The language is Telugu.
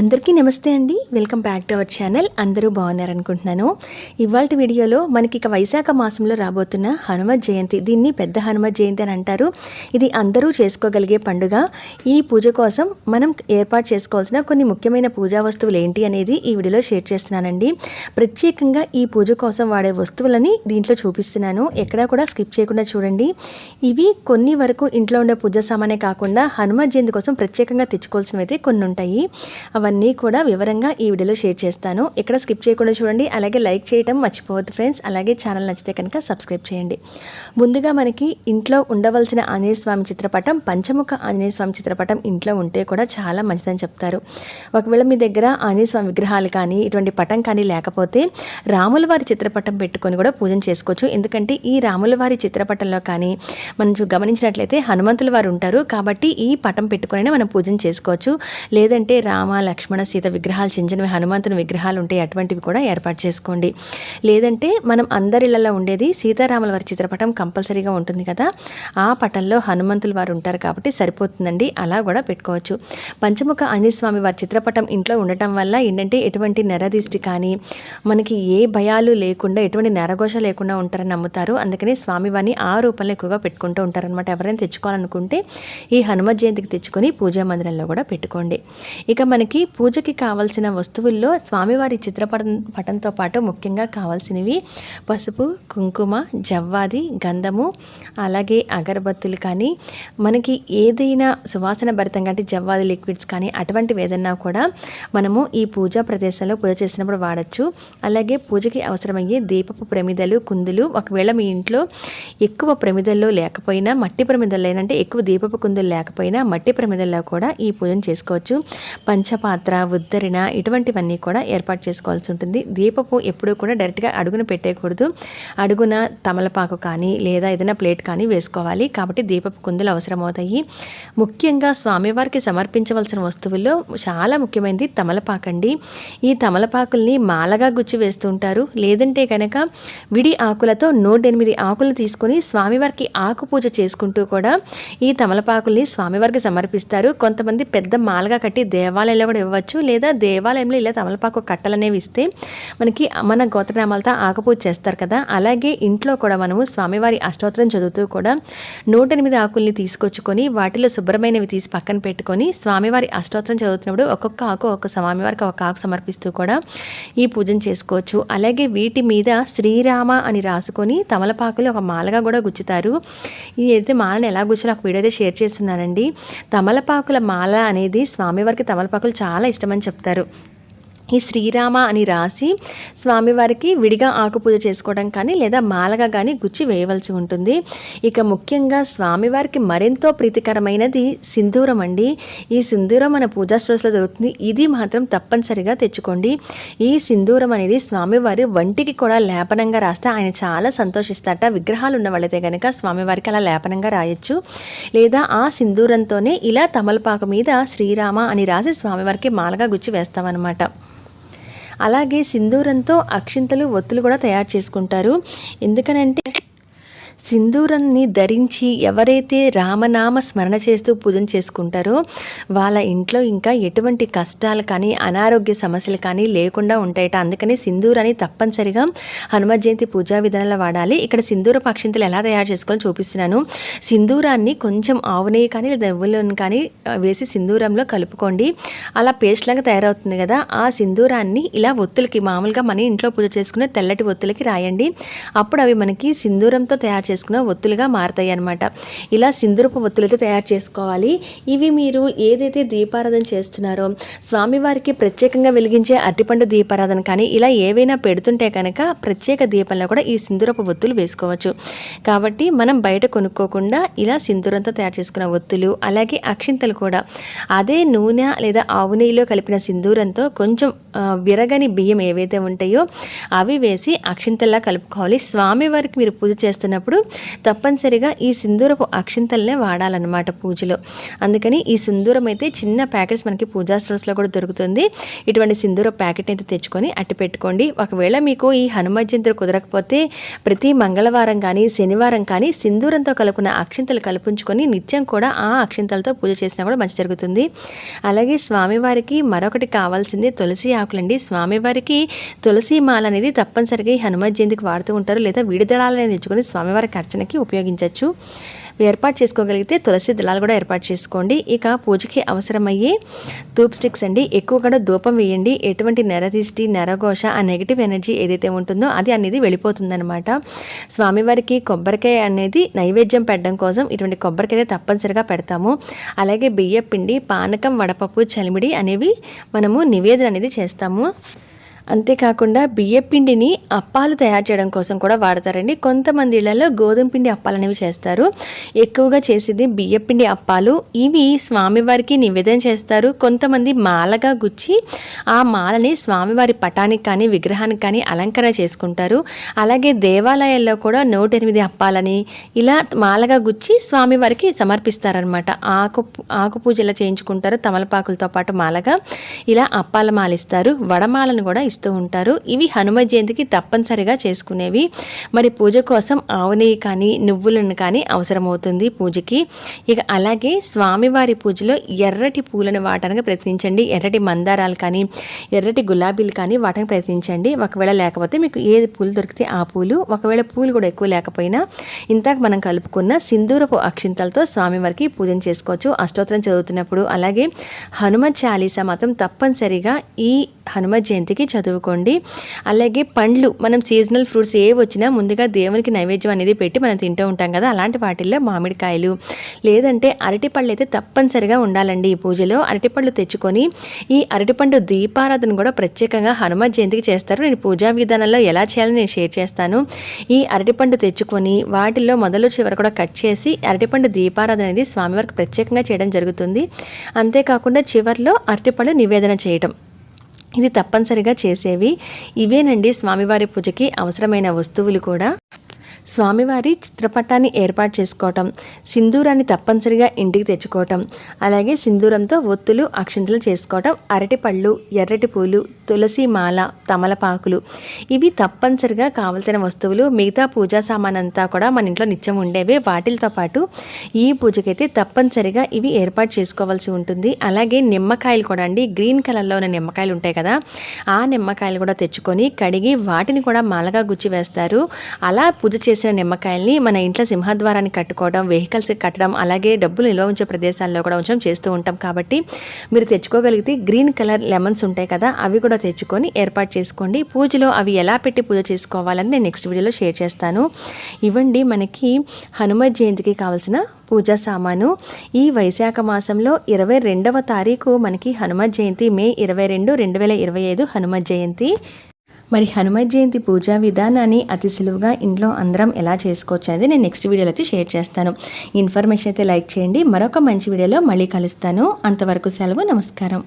అందరికీ నమస్తే అండి. Welcome back to our channel. అందరూ బాగున్నారనుకుంటున్నాను. ఇవాళ వీడియోలో మనకి ఇక వైశాఖ మాసంలో రాబోతున్న హనుమ జయంతి దీన్ని పెద్ద హనుమ జయంతి అని అంటారు. ఇది అందరూ చేసుకోగలిగే పండుగ. ఈ పూజ కోసం మనం ఏర్పాటు చేసుకోవాల్సిన కొన్ని ముఖ్యమైన పూజా వస్తువులు ఏంటి అనేది ఈ వీడియోలో షేర్ చేస్తున్నానండి. ప్రత్యేకంగా ఈ పూజ కోసం వాడే వస్తువులని దీంట్లో చూపిస్తున్నాను. ఎక్కడా కూడా స్కిప్ చేయకుండా చూడండి. ఇవి కొన్ని వరకు ఇంట్లో ఉండే పూజ సామానే కాకుండా హనుమ జయంతి కోసం ప్రత్యేకంగా తెచ్చుకోవాల్సినవి అయితే కొన్ని ఉంటాయి. అవన్నీ కూడా వివరంగా ఈ వీడియోలో షేర్ చేస్తాను. ఇక్కడ స్కిప్ చేయకుండా చూడండి. అలాగే లైక్ చేయడం మర్చిపోవద్దు ఫ్రెండ్స్. అలాగే ఛానల్ నచ్చితే కనుక సబ్స్క్రైబ్ చేయండి. ముందుగా మనకి ఇంట్లో ఉండవలసిన ఆంజనేయ స్వామి చిత్రపటం పంచముఖ ఆంజనేయ స్వామి చిత్రపటం ఇంట్లో ఉంటే కూడా చాలా మంచిదని చెప్తారు. ఒకవేళ మీ దగ్గర ఆంజనేయ స్వామి విగ్రహాలు కానీ ఇటువంటి పటం కానీ లేకపోతే రాముల వారి చిత్రపటం పెట్టుకొని కూడా పూజన చేసుకోవచ్చు. ఎందుకంటే ఈ రాముల వారి చిత్రపటంలో కానీ మనం గమనించినట్లయితే హనుమంతుల వారు ఉంటారు. కాబట్టి ఈ పటం పెట్టుకొని మనం పూజన చేసుకోవచ్చు. లేదంటే రామాల లక్ష్మణ సీత విగ్రహాలు చిన్న చిన్నవి హనుమంతుని విగ్రహాలు ఉంటాయి అటువంటివి కూడా ఏర్పాటు చేసుకోండి. లేదంటే మనం అందరిళ్ళలో ఉండేది సీతారాముల వారి చిత్రపటం కంపల్సరీగా ఉంటుంది కదా. ఆ పటంలో హనుమంతుల వారు ఉంటారు కాబట్టి సరిపోతుందండి. అలా కూడా పెట్టుకోవచ్చు. పంచముఖ ఆంజనేయ స్వామి వారి చిత్రపటం ఇంట్లో ఉండటం వల్ల ఏంటంటే ఎటువంటి నెరదిష్టి కానీ మనకి ఏ భయాలు లేకుండా ఎటువంటి నెరఘోష లేకుండా ఉంటారని నమ్ముతారు. అందుకని స్వామివారిని ఆ రూపంలో ఎక్కువగా పెట్టుకుంటూ ఉంటారనమాట ఎవరైనా తెచ్చుకోవాలనుకుంటే ఈ హనుమత్ జయంతికి తెచ్చుకొని పూజా మందిరంలో కూడా పెట్టుకోండి. ఇక మనకి పూజకి కావాల్సిన వస్తువుల్లో స్వామివారి చిత్రపటం పటంతో పాటు ముఖ్యంగా కావాల్సినవి పసుపు కుంకుమ జవ్వాది గంధము అలాగే అగరబత్తులు కానీ మనకి ఏదైనా సువాసన భరితంగా అంటే జవ్వాది లిక్విడ్స్ కానీ అటువంటివి ఏదన్నా కూడా మనము ఈ పూజా ప్రదేశంలో పూజ చేసినప్పుడు వాడచ్చు. అలాగే పూజకి అవసరమయ్యే దీపపు ప్రమిదలు కుందులు ఒకవేళ మీ ఇంట్లో ఎక్కువ ప్రమిదల్లో లేకపోయినా మట్టి ప్రమిదల్లో అంటే ఎక్కువ దీపపు కుందులు లేకపోయినా మట్టి ప్రమిదల్లో కూడా ఈ పూజను చేసుకోవచ్చు. పంచపా పాత్ర ఉద్దరిన ఇటువంటివన్నీ కూడా ఏర్పాటు చేసుకోవాల్సి ఉంటుంది. దీపపు ఎప్పుడూ కూడా డైరెక్ట్గా అడుగున పెట్టేయకూడదు. అడుగున తమలపాకు కానీ లేదా ఏదైనా ప్లేట్ కానీ వేసుకోవాలి. కాబట్టి దీపపు కుందులు అవసరమవుతాయి. ముఖ్యంగా స్వామివారికి సమర్పించవలసిన వస్తువుల్లో చాలా ముఖ్యమైనది తమలపాకండి ఈ తమలపాకుల్ని మాలగా గుచ్చి వేస్తుంటారు లేదంటే కనుక విడి ఆకులతో నూటెనిమిది ఆకులు తీసుకొని స్వామివారికి ఆకు పూజ చేసుకుంటూ కూడా ఈ తమలపాకుల్ని స్వామివారికి సమర్పిస్తారు. కొంతమంది పెద్ద మాలగా కట్టి దేవాలయంలో కూడా ఇవ్వచ్చు. లేదా దేవాలయంలో ఇలా తమలపాకు కట్టలనేవి ఇస్తే మనకి మన గోత్రనామాలతో ఆకుపూజ చేస్తారు కదా. అలాగే ఇంట్లో కూడా మనము స్వామివారి అష్టోత్తరం చదువుతూ కూడా నూట ఎనిమిది ఆకుల్ని తీసుకొచ్చుకొని వాటిలో శుభ్రమైనవి తీసి పక్కన పెట్టుకొని స్వామివారి అష్టోత్తరం చదువుతున్నప్పుడు ఒక్కొక్క ఆకు ఒక్కొక్క స్వామివారికి ఒక ఆకు సమర్పిస్తూ కూడా ఈ పూజను చేసుకోవచ్చు. అలాగే వీటి మీద శ్రీరామ అని రాసుకొని తమలపాకులు ఒక మాలగా కూడా గుచ్చుతారు. ఇది అయితే మాలను ఎలా గుచ్చాలో ఒక వీడియో అయితే షేర్ చేస్తున్నానండి. తమలపాకుల మాల అనేది స్వామివారికి తమలపాకులు చాలా చాలా ఇష్టమని చెప్తారు. ఈ శ్రీరామ అని రాసి స్వామివారికి విడిగా ఆకు పూజ చేసుకోవడం కానీ లేదా మాలగా కానీ గుచ్చి వేయవలసి ఉంటుంది. ఇక ముఖ్యంగా స్వామివారికి మరెంతో ప్రీతికరమైనది సింధూరం అండి. ఈ సింధూరం మన పూజా స్టోర్స్లో దొరుకుతుంది. ఇది మాత్రం తప్పనిసరిగా తెచ్చుకోండి. ఈ సింధూరం అనేది స్వామివారి వంటికి కూడా లేపనంగా రాస్తే ఆయన చాలా సంతోషిస్తారట. విగ్రహాలు ఉన్న వాళ్ళైతే కనుక స్వామివారికి అలా లేపనంగా రాయొచ్చు. లేదా ఆ సింధూరంతోనే ఇలా తమలపాకు మీద శ్రీరామ అని రాసి స్వామివారికి మాలగా గుచ్చి వేస్తామన్నమాట. అలాగే సింధూరంతో అక్షింతలు ఒత్తులు కూడా తయారు చేసుకుంటారు. ఎందుకనంటే సింధూరాన్ని ధరించి ఎవరైతే రామనామ స్మరణ చేస్తూ పూజన చేసుకుంటారో వాళ్ళ ఇంట్లో ఇంకా ఎటువంటి కష్టాలు కానీ అనారోగ్య సమస్యలు కానీ లేకుండా ఉంటాయట. అందుకని సింధూరాన్ని తప్పనిసరిగా హనుమత్ జయంతి పూజా విధానంలో వాడాలి. ఇక్కడ సింధూర పక్షింతలు ఎలా తయారు చేసుకోవాలో చూపిస్తున్నాను. సింధూరాన్ని కొంచెం ఆవు నెయ్యి కానీ లేదా ఎవ్వులను కానీ వేసి సింధూరంలో కలుపుకోండి. అలా పేస్ట్ లాగా తయారవుతుంది కదా ఆ సింధూరాన్ని ఇలా ఒత్తులకి మామూలుగా మన ఇంట్లో పూజ చేసుకునే తెల్లటి ఒత్తులకి రాయండి. అప్పుడు అవి మనకి సింధూరంతో తయారు చేసుకున్న ఒత్తులుగా మారుతాయి అనమాట ఇలా సింధూరపు ఒత్తులతో తయారు చేసుకోవాలి. ఇవి మీరు ఏదైతే దీపారాధన చేస్తున్నారో స్వామివారికి ప్రత్యేకంగా వెలిగించే అరటిపండు దీపారాధన కానీ ఇలా ఏవైనా పెడుతుంటే కనుక ప్రత్యేక దీపంలో కూడా ఈ సింధూరపు ఒత్తులు వేసుకోవచ్చు. కాబట్టి మనం బయట కొనుక్కోకుండా ఇలా సింధూరంతో తయారు చేసుకున్న ఒత్తులు అలాగే అక్షింతలు కూడా అదే నూనె లేదా ఆవు నెయ్యిలో కలిపిన సింధూరంతో కొంచెం విరగని బియ్యం ఏవైతే ఉంటాయో అవి వేసి అక్షింతల్లా కలుపుకోవాలి. స్వామివారికి మీరు పూజ చేస్తున్నప్పుడు తప్పనిసరిగా ఈ సింధూరపు అక్షింతలనే వాడాలన్నమాట పూజలో. అందుకని ఈ సింధూరం అయితే చిన్న ప్యాకెట్స్ మనకి పూజా స్టోర్స్లో కూడా దొరుకుతుంది. ఇటువంటి సింధూర ప్యాకెట్ అయితే తెచ్చుకొని అట్టి పెట్టుకోండి. ఒకవేళ మీకు ఈ హనుమ జయంతి కుదరకపోతే ప్రతి మంగళవారం కానీ శనివారం కానీ సింధూరంతో కలుపుకున్న అక్షింతలు కల్పించుకొని నిత్యం కూడా ఆ అక్షింతలతో పూజ చేసినా కూడా మంచి జరుగుతుంది. అలాగే స్వామివారికి మరొకటి కావాల్సింది తులసి ఆకులండి. స్వామివారికి తులసి మాల అనేది తప్పనిసరిగా ఈ హనుమ జయంతికి వాడుతూ ఉంటారు. లేదా విడిదళాలని తెచ్చుకొని స్వామివారికి అర్చనకి ఉపయోగించవచ్చు ఏర్పాటు చేసుకోగలిగితే తులసి దళాలు కూడా ఏర్పాటు చేసుకోండి. ఇక పూజకి అవసరమయ్యే ధూప్ స్టిక్స్ అండి. ఎక్కువ కూడా ధూపం వేయండి. ఎటువంటి నెరదిష్టి నెరఘోష ఆ నెగిటివ్ ఎనర్జీ ఏదైతే ఉంటుందో అది అనేది వెళ్ళిపోతుందనమాట స్వామివారికి కొబ్బరికాయ అనేది నైవేద్యం పెట్టడం కోసం ఇటువంటి కొబ్బరికాయ తప్పనిసరిగా పెడతాము. అలాగే బియ్య పిండి పానకం వడపప్పు చలిమిడి అనేవి మనము నివేదన అనేది చేస్తాము. అంతేకాకుండా బియ్యం పిండిని అప్పాలు తయారు చేయడం కోసం కూడా వాడతారండి. కొంతమంది ఇళ్ళలో గోధుమ పిండి అప్పాలు అనేవి చేస్తారు. ఎక్కువగా చేసేది బియ్యం పిండి అప్పాలు. ఇవి స్వామివారికి నివేదన చేస్తారు. కొంతమంది మాలగా గుచ్చి ఆ మాలని స్వామివారి పటానికి కానీ విగ్రహానికి కానీ అలంకరణ చేసుకుంటారు. అలాగే దేవాలయాల్లో కూడా నూట ఎనిమిది అప్పాలని ఇలా మాలగా గుచ్చి స్వామివారికి సమర్పిస్తారనమాట ఆకు ఆకు పూజలు చేయించుకుంటారు. తమలపాకులతో పాటు మాలగా ఇలా అప్పాల మాలిస్తారు. వడమాలను కూడా ఇస్తూ ఉంటారు. ఇవి హనుమ జయంతికి తప్పనిసరిగా చేసుకునేవి. మరి పూజ కోసం ఆవు నెయ్యి కానీ నువ్వులను కానీ అవసరమవుతుంది పూజకి. ఇక అలాగే స్వామివారి పూజలో ఎర్రటి పూలను వాడటానికి ప్రయత్నించండి. ఎర్రటి మందారాలు కానీ ఎర్రటి గులాబీలు కానీ వాడటానికి ప్రయత్నించండి. ఒకవేళ లేకపోతే మీకు ఏ పూలు దొరికితే ఆ పూలు. ఒకవేళ పూలు కూడా ఎక్కువ లేకపోయినా ఇంతాక మనం కలుపుకున్న సింధూరపు అక్షింతలతో స్వామివారికి పూజన చేసుకోవచ్చు. అష్టోత్తరం చదువుతున్నప్పుడు అలాగే హనుమ చాలీసా మాత్రం తప్పనిసరిగా ఈ హనుమ జయంతికి చదువుకోండి. అలాగే పండ్లు మనం సీజనల్ ఫ్రూట్స్ ఏ వచ్చినా ముందుగా దేవునికి నైవేద్యం అనేది పెట్టి మనం తింటూ ఉంటాం కదా అలాంటి వాటిల్లో మామిడికాయలు లేదంటే అరటిపళ్ళు అయితే తప్పనిసరిగా ఉండాలండి ఈ పూజలో. అరటిపళ్ళు తెచ్చుకొని ఈ అరటిపండు దీపారాధన కూడా ప్రత్యేకంగా హనుమ జయంతికి చేస్తారు. నేను పూజా విధానంలో ఎలా చేయాలని నేను షేర్ చేస్తాను. ఈ అరటిపండు తెచ్చుకొని వాటిల్లో మొదలు చివరి కూడా కట్ చేసి అరటిపండు దీపారాధన అనేది స్వామివారికి ప్రత్యేకంగా చేయడం జరుగుతుంది. అంతేకాకుండా చివరిలో అరటిపళ్ళు నివేదన చేయటం. ఇది తప్పనిసరిగా చేసేవి. ఇవేనండి స్వామివారి పూజకి అవసరమైన వస్తువులు కూడా. స్వామివారి చిత్రపటాన్ని ఏర్పాటు చేసుకోవటం సింధూరాన్ని తప్పనిసరిగా ఇంటికి తెచ్చుకోవటం అలాగే సింధూరంతో ఒత్తులు అక్షింతలు చేసుకోవటం అరటిపళ్ళు ఎర్రటి పూలు తులసి మాల తమలపాకులు. ఇవి తప్పనిసరిగా కావలసిన వస్తువులు మిగతా పూజా సామాన్ అంతా కూడా మన ఇంట్లో నిత్యం ఉండేవి. వాటితో పాటు ఈ పూజకైతే తప్పనిసరిగా ఇవి ఏర్పాటు చేసుకోవాల్సి ఉంటుంది. అలాగే నిమ్మకాయలు కూడా అండి గ్రీన్ కలర్లో ఉన్న నిమ్మకాయలు ఉంటాయి కదా ఆ నిమ్మకాయలు కూడా తెచ్చుకొని కడిగి వాటిని కూడా మాలగా గుచ్చి వేస్తారు. అలా పూజ చేసిన నిమ్మకాయల్ని మన ఇంట్లో సింహద్వారాన్ని కట్టుకోవడం వెహికల్స్కి కట్టడం అలాగే డబ్బులు నిల్వ ఉంచే ప్రదేశాల్లో కూడా ఉంచడం చేస్తూ ఉంటాం. కాబట్టి మీరు తెచ్చుకోగలిగితే గ్రీన్ కలర్ లెమన్స్ ఉంటాయి కదా అవి కూడా తెచ్చుకొని ఏర్పాటు చేసుకోండి. పూజలో అవి ఎలా పెట్టి పూజ చేసుకోవాలని నేను నెక్స్ట్ వీడియోలో షేర్ చేస్తాను. ఇవ్వండి మనకి హనుమ జయంతికి కావాల్సిన పూజా సామాను. ఈ వైశాఖ మాసంలో ఇరవై రెండవ తారీఖు మనకి హనుమ జయంతి మే ఇరవై రెండు రెండు వేల ఇరవై ఐదు హనుమ జయంతి. మరి హనుమ జయంతి పూజా విధానాన్ని అతి సులువుగా ఇంట్లో అందరం ఎలా చేసుకోవచ్చు అనేది నేను నెక్స్ట్ వీడియోలో అయితే షేర్ చేస్తాను. ఇన్ఫర్మేషన్ అయితే లైక్ చేయండి. మరొక మంచి వీడియోలో మళ్ళీ కలుస్తాను. అంతవరకు సెలవు నమస్కారం.